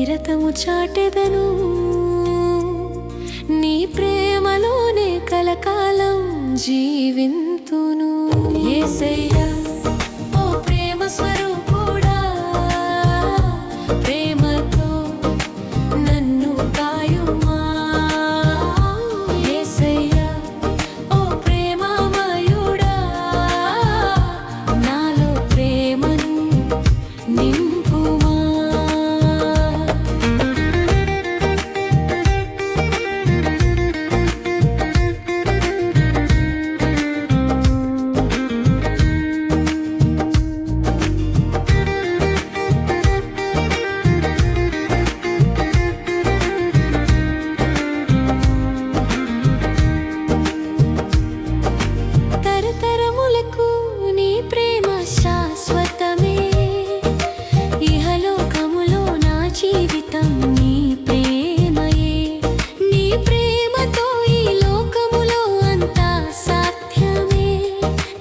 నిరతము చాటెదను. నీ ప్రేమలోనే కలకాలం జీవింతును. ఏసయ్యా ఓ ప్రేమ స్వర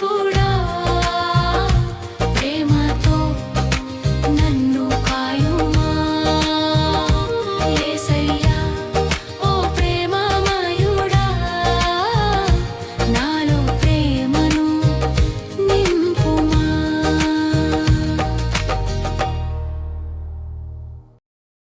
পড়ে